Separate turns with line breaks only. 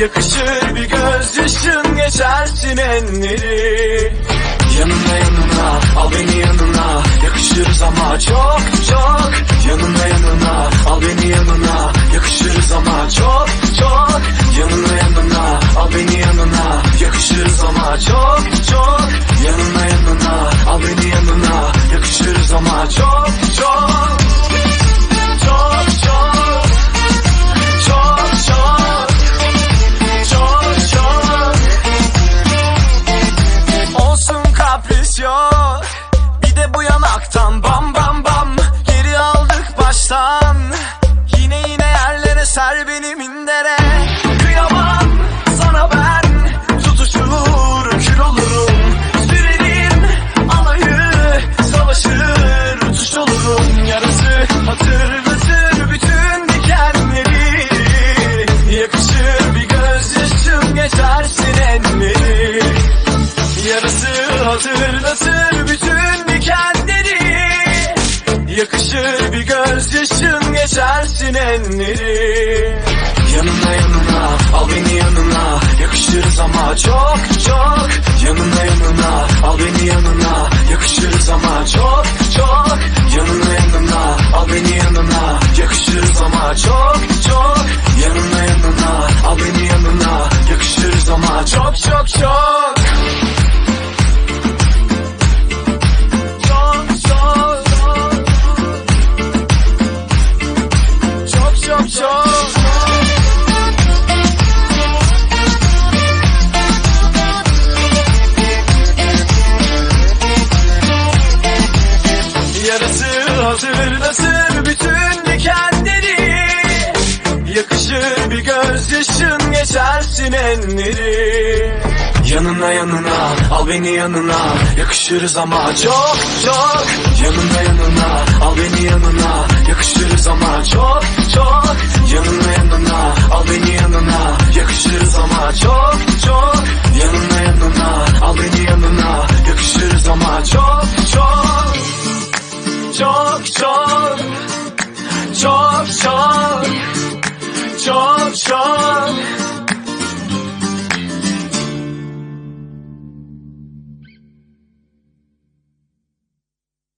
Yakışır bir gözyaşın geçersin enleri. Yanına yanına al beni yanına. Yakışırız ama çok çok. Yanına yanına al beni yanına. Yakışırız ama çok çok. Yanına yanına al beni yanına. Yakışırız ama çok hatırlatır bütün dikenleri. Yakışır bir gözyaşın geçersin enleri. Yanına yanına al beni yanına. Yakışırız ama çok çok. Yanına yanına al beni yanına. Yakışırız ama çok Yarası hatırlatır bütün dikenleri. Yakışır bir gözyaşın geçersin enleri Yanına yanına al beni yanına. Yakışırız ama çok çok. Yanına yanına al beni yanına. Yakışırız ama çok çok. Yanına yanına al beni yanına. Yakışırız ama çok çok